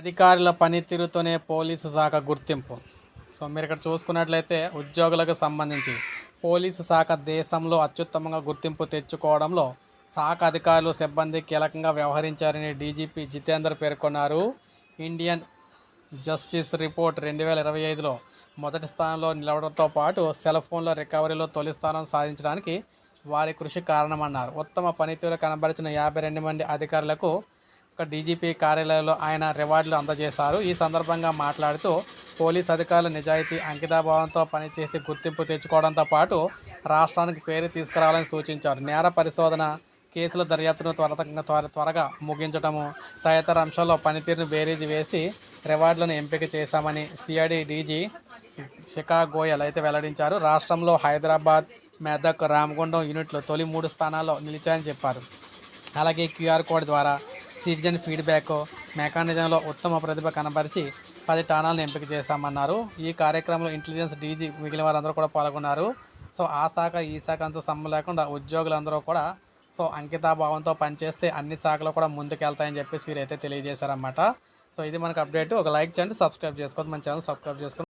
అధికారుల పనితీరుతోనే పోలీసు శాఖ గుర్తింపు. సో మీరు ఇక్కడ చూసుకున్నట్లయితే ఉద్యోగులకు సంబంధించి పోలీసు శాఖ దేశంలో అత్యుత్తమంగా గుర్తింపు తెచ్చుకోవడంలో శాఖ అధికారులు సిబ్బంది కీలకంగా వ్యవహరించారని డీజీపీ జితేందర్ పేర్కొన్నారు. ఇండియన్ జస్టిస్ రిపోర్ట్ రెండు వేల ఇరవై ఐదులో మొదటి స్థానంలో నిలవడంతో పాటు సెల్ ఫోన్ల రికవరీలో తొలి స్థానం సాధించడానికి వారి కృషి కారణమన్నారు. ఉత్తమ పనితీరు కనబరిచిన యాభై రెండు మంది అధికారులకు యొక్క డీజీపీ కార్యాలయంలో ఆయన రివార్డులు అందజేశారు. ఈ సందర్భంగా మాట్లాడుతూ పోలీస్ అధికారులు నిజాయితీ అంకితాభావంతో పనిచేసి గుర్తింపు తెచ్చుకోవడంతో పాటు రాష్ట్రానికి పేరు తీసుకురావాలని సూచించారు. నేర పరిశోధన కేసుల దర్యాప్తును త్వరతంగా త్వర త్వరగా ముగించడము తదితర అంశాల్లో పనితీరును బేరీజు వేసి రివార్డులను ఎంపిక చేశామని సిఐడి డీజీ శిఖా గోయల్ అయితే వెల్లడించారు. రాష్ట్రంలో హైదరాబాద్ మెదక్ రామగుండం యూనిట్లు తొలి మూడు స్థానాల్లో నిలిచాయని చెప్పారు. అలాగే క్యూఆర్ కోడ్ ద్వారా సిటిజన్ ఫీడ్బ్యాక్ మెకానిజంలో ఉత్తమ ప్రతిభ కనబరిచి పది స్థానాలను ఎంపిక చేశామన్నారు. ఈ కార్యక్రమంలో ఇంటెలిజెన్స్ డీజీ మిగిలిన వారందరూ కూడా పాల్గొన్నారు. సో ఆ శాఖ ఈ శాఖ అంతా సమ్మ లేకుండా ఉద్యోగులందరూ కూడా సో అంకితాభావంతో పనిచేస్తే అన్ని శాఖలు కూడా ముందుకెళ్తాయని చెప్పేసి వీరైతే తెలియజేశారన్నమాట. సో ఇది మనకు అప్డేట్. ఒక లైక్ చేయండి సబ్స్క్రైబ్ చేసుకోండి మన ఛానల్ సబ్స్క్రైబ్ చేసుకోండి.